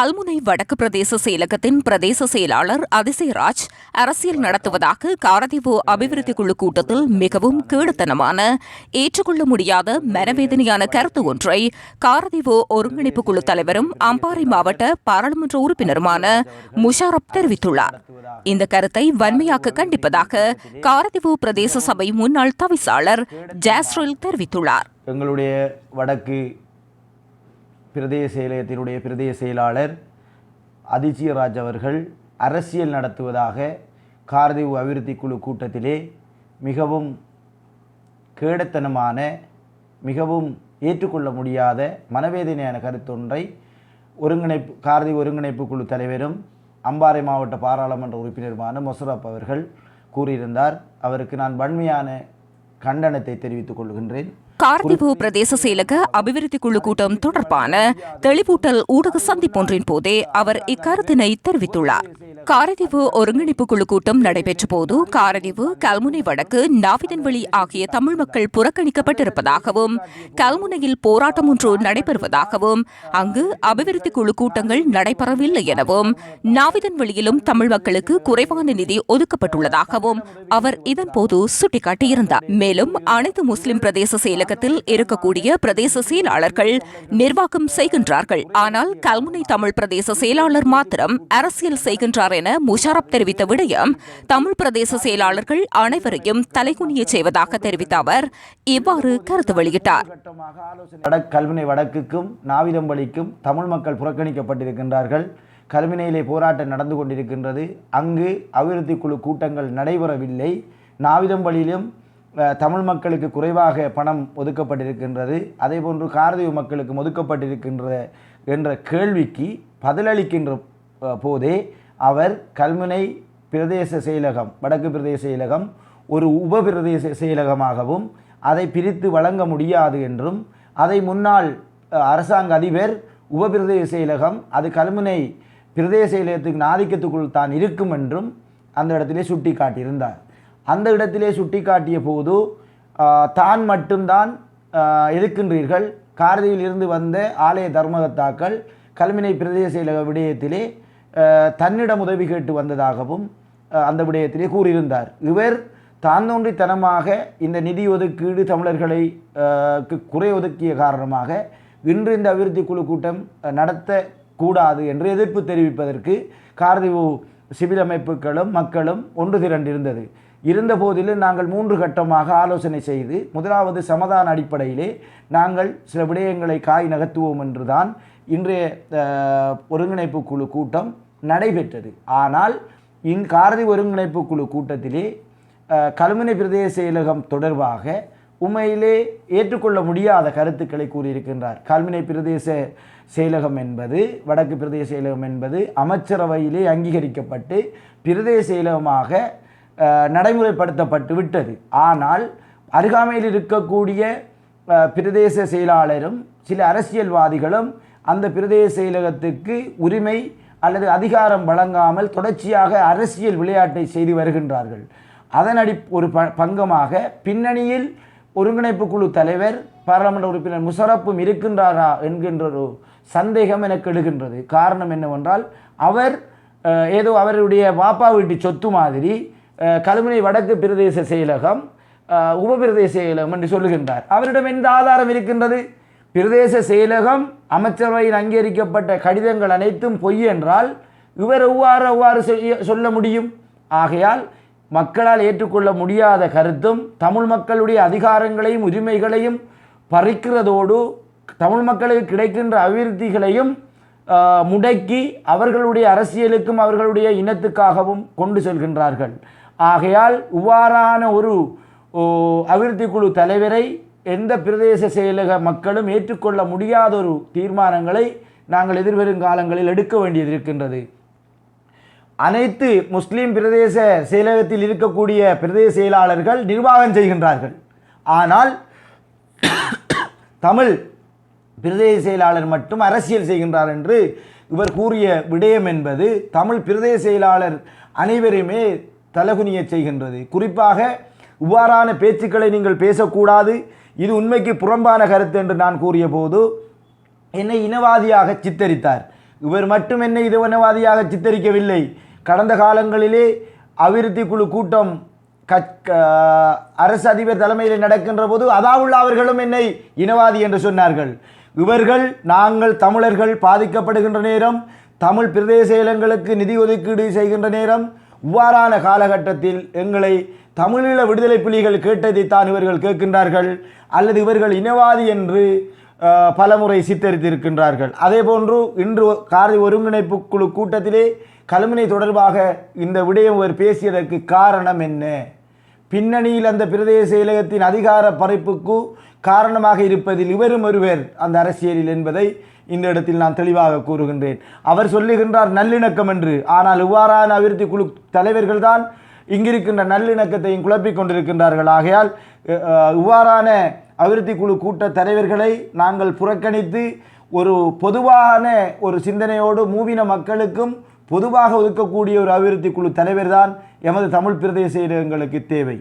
கல்முனை வடக்கு பிரதேச செயலகத்தின் பிரதேச செயலாளர் அதிசயராஜ் அரசியல் நடத்துவதாக காரதீவு அபிவிருத்தி குழு கூட்டத்தில் மிகவும் கீழத்தனமான ஏற்றுக்கொள்ள முடியாத மனவேதனையான கருத்து ஒன்றை காரதீவு ஒருங்கிணைப்பு குழு தலைவரும் அம்பாறை மாவட்ட பாராளுமன்ற உறுப்பினருமான முஷாரப் தெரிவித்துள்ளார். இந்த கருத்தை வன்மையாக்க கண்டிப்பதாக காரதீவு பிரதேச சபை முன்னாள் தவிசாளர் ஜாஸ்ரில் தெரிவித்துள்ளார். எங்களுடைய வடக்கு பிரதேச செயலகத்தினுடைய பிரதேச செயலாளர் அதிஜயராஜ் அவர்கள் அரசியல் நடத்துவதாக கார்தீவு அபிவிருத்தி குழு கூட்டத்திலே மிகவும் கேடத்தனமான மிகவும் ஏற்றுக்கொள்ள முடியாத மனவேதனையான கருத்தொன்றை ஒருங்கிணைப்பு கார்தி ஒருங்கிணைப்பு குழு தலைவரும் அம்பாறை மாவட்ட பாராளுமன்ற உறுப்பினருமான மொசரப் அவர்கள் கூறியிருந்தார். அவருக்கு நான் வன்மையான கண்டனத்தை தெரிவித்துக் கொள்கின்றேன். கார்த்திபு பிரதேச செயலக அபிவிருத்தி குழு கூட்டம் தொடர்பான தெளிவூட்டல் ஊடக சந்திப்பொன்றின் போதே அவர் இக்கருத்தினை தெரிவித்துள்ளார். காரதீவு ஒருங்கிணைப்பு குழு கூட்டம் நடைபெற்ற போது காரதீவு கல்முனை வடக்கு நாவிதன்வெளி ஆகிய தமிழ் மக்கள் புறக்கணிக்கப்பட்டிருப்பதாகவும் கல்முனையில் போராட்டம் ஒன்று நடைபெறுவதாகவும் அங்கு அபிவிருத்தி குழு கூட்டங்கள் நடைபெறவில்லை எனவும் நாவிதன்வெளியிலும் தமிழ் மக்களுக்கு குறைவான நிதி ஒதுக்கப்பட்டுள்ளதாகவும் அவர் இதன்போது சுட்டிக்காட்டியிருந்தார். மேலும் அனைத்து முஸ்லிம் பிரதேச செயலக செயலகத்தில் இருக்கக்கூடிய பிரதேச செயலாளர்கள் நிர்வாகம் செய்கின்றார்கள். ஆனால் கல்முனை தமிழ் பிரதேச செயலாளர் மாத்திரம் அரசியல் செய்கின்றார் என முஷாரப் தெரிவித்த விடயம் தமிழ் பிரதேச செயலாளர்கள் அனைவரையும் தலைகுனிய செய்வதாக தெரிவித்த அவர் இவ்வாறு கருத்து வெளியிட்டார். கல்முனை கல்வினை வடக்குக்கும் நாவிதம்பளிக்கும் தமிழ் மக்கள் புறக்கணிக்கப்பட்டிருக்கின்றார்கள். கல்வினையிலே போராட்டம் நடந்து கொண்டிருக்கின்றது. அங்கு அபிவிருத்தி குழு கூட்டங்கள் நடைபெறவில்லை. நாவிதம்பள்ளியிலும் தமிழ் மக்களுக்கு குறைவாக பணம் ஒதுக்கப்பட்டிருக்கின்றது. அதே போன்று காரதீவு மக்களுக்கும் ஒதுக்கப்பட்டிருக்கின்ற என்ற கேள்விக்கு பதிலளிக்கின்ற போதே அவர் கல்முனை பிரதேச செயலகம் வடக்கு பிரதேச செயலகம் ஒரு உப பிரதேச செயலகமாகவும் அதை பிரித்து வழங்க முடியாது என்றும் அதை முன்னாள் அரசாங்க அதிபர் உப பிரதேச செயலகம் அது கல்முனை பிரதேச செயலகத்துக்கு ஆதிக்கத்துக்குள் தான் இருக்கும் என்றும் அந்த இடத்திலே சுட்டி காட்டியிருந்தார் அந்த இடத்திலே சுட்டி காட்டிய போது தான் மட்டும்தான் ஆஹ், எதிர்க்கின்றீர்கள் காரதியில் இருந்து வந்த ஆலய தர்மகத்தாக்கள் கல்வினை பிரதேச செயலக விடயத்திலே தன்னிடம் உதவி கேட்டு வந்ததாகவும் அந்த விடயத்திலே கூறியிருந்தார். இவர் தான் தோன்றித்தனமாக இந்த நிதி ஒதுக்கீடு தமிழர்களை குறை ஒதுக்கிய காரணமாக இன்று இந்த அபிவிருத்தி குழு கூட்டம் நடத்த நடத்தக்கூடாது என்று எதிர்ப்பு தெரிவிப்பதற்கு கார்திவு சிவில் அமைப்புகளும் மக்களும் ஒன்று திரண்டிருந்தது. இருந்த போதிலும் நாங்கள் மூன்று கட்டமாக ஆலோசனை செய்து முதலாவது சமதான அடிப்படையிலே நாங்கள் சில விடயங்களை காய் நகர்த்துவோம் என்றுதான் இன்றைய ஒருங்கிணைப்பு குழு கூட்டம் நடைபெற்றது. ஆனால் இன் காரதி ஒருங்கிணைப்பு குழு கூட்டத்திலே அஹ், கல்முனை பிரதேச செயலகம் தொடர்பாக உண்மையிலே ஏற்றுக்கொள்ள முடியாத கருத்துக்களை கூறியிருக்கின்றார். கல்முனை பிரதேச செயலகம் என்பது வடக்கு பிரதேச செயலகம் என்பது அமைச்சரவையிலே அங்கீகரிக்கப்பட்டு பிரதேச செயலகமாக நடைமுறைப்படுத்தப்பட்டு விட்டது. ஆனால் அருகாமையில் இருக்கக்கூடிய பிரதேச செயலாளரும் சில அரசியல்வாதிகளும் அந்த பிரதேச செயலகத்துக்கு உரிமை அல்லது அதிகாரம் வழங்காமல் தொடர்ச்சியாக அரசியல் விளையாட்டை செய்து வருகின்றார்கள். அதன் அடி ஒரு ப பங்கமாக பின்னணியில் ஒருங்கிணைப்பு குழு தலைவர் பாராளுமன்ற உறுப்பினர் முஷரப்பும் இருக்கின்றாரா என்கின்ற ஒரு சந்தேகம் எனக்கு எழுகின்றது. காரணம் என்னவென்றால் அவர் ஏதோ அவருடைய பாப்பா வீட்டு சொத்து மாதிரி கழுமனை வடக்கு பிரதேச செயலகம் உபபிரதேச செயலகம் என்று சொல்லுகின்றார். அவரிடம் எந்த ஆதாரம் இருக்கின்றது? பிரதேச செயலகம் அமைச்சரவையில் அங்கீகரிக்கப்பட்ட கடிதங்கள் அனைத்தும் பொய் என்றால் இவர் எவ்வாறு எவ்வாறு செய்ய- சொல்ல முடியும்? ஆகையால் மக்களால் ஏற்றுக்கொள்ள முடியாத கருத்தும் தமிழ் மக்களுடைய அதிகாரங்களையும் உரிமைகளையும் பறிக்கிறதோடு தமிழ் மக்களுக்கு கிடைக்கின்ற அபிவிருத்திகளையும் முடக்கி அவர்களுடைய அரசியலுக்கும் அவர்களுடைய இனத்துக்காகவும் கொண்டு செல்கின்றார்கள். ஆகையால் இவ்வாறான ஒரு ஓ, அபிவிருத்தி குழு தலைவரை எந்த பிரதேச செயலக மக்களும் ஏற்றுக்கொள்ள முடியாத ஒரு தீர்மானங்களை நாங்கள் எதிர்வரும் காலங்களில் எடுக்க வேண்டியது இருக்கின்றது. அனைத்து முஸ்லீம் பிரதேச செயலகத்தில் இருக்கக்கூடிய பிரதேச செயலாளர்கள் நிர்வாகம் செய்கின்றார்கள். ஆனால் தமிழ் பிரதேச செயலாளர் மட்டும் அரசியல் செய்கின்றார் என்று இவர் கூறிய விடயம் என்பது தமிழ் பிரதேச செயலாளர் அனைவருமே தலகுனிய செய்கின்றது. குறிப்பாக இவ்வாறான பேச்சுக்களை நீங்கள் பேசக்கூடாது. இது உண்மைக்கு புறம்பான கருத்து என்று நான் கூறிய போது என்னை இனவாதியாக சித்தரித்தார். இவர் மட்டும் என்னை இதுவனவாதியாக சித்தரிக்கவில்லை. கடந்த காலங்களிலே அபிவிருத்தி குழு கூட்டம் கற்- அரசு அதிபர் தலைமையில் நடக்கின்ற போது அதாவுள்ள அவர்களும் என்னை இனவாதி என்று சொன்னார்கள். இவர்கள் நாங்கள் தமிழர்கள் பாதிக்கப்படுகின்ற நேரம் தமிழ் பிரதேச இலங்களுக்கு நிதி ஒதுக்கீடு செய்கின்ற நேரம் இவ்வாறான காலகட்டத்தில் எங்களை தமிழீழ விடுதலை புலிகள் கேட்டதை தான் இவர்கள் கேட்கின்றார்கள் அல்லது இவர்கள் இனவாதி என்று பலமுறை சித்தரித்திருக்கின்றார்கள். அதே போன்று இன்று காரை ஒருங்கிணைப்பு குழு கூட்டத்திலே கல்முனை தொடர்பாக இந்த விடயம் அவர் பேசியதற்கு காரணம் என்ன? பின்னணியில் அந்த பிரதேச இலகத்தின் அதிகார பறிப்புக்கு காரணமாக இருப்பதில் இவரும் ஒருவர் அந்த அரசியலில் என்பதை இந்த இடத்தில் நான் தெளிவாக கூறுகின்றேன். அவர் சொல்லுகின்றார் நல்லிணக்கம் என்று. ஆனால் இவ்வாறான அபிவிருத்தி குழு தலைவர்கள் தான் இங்கிருக்கின்ற நல்லிணக்கத்தையும் குழப்பிக் கொண்டிருக்கின்றார்கள். ஆகையால் இவ்வாறான அபிவிருத்தி குழு கூட்ட தலைவர்களை நாங்கள் புறக்கணித்து ஒரு பொதுவான ஒரு சிந்தனையோடு மூவின மக்களுக்கும் பொதுவாக ஒதுக்கக்கூடிய ஒரு அபிவிருத்தி குழு தலைவர் தான் எமது தமிழ் பிரதேச இடங்களுக்கு தேவை.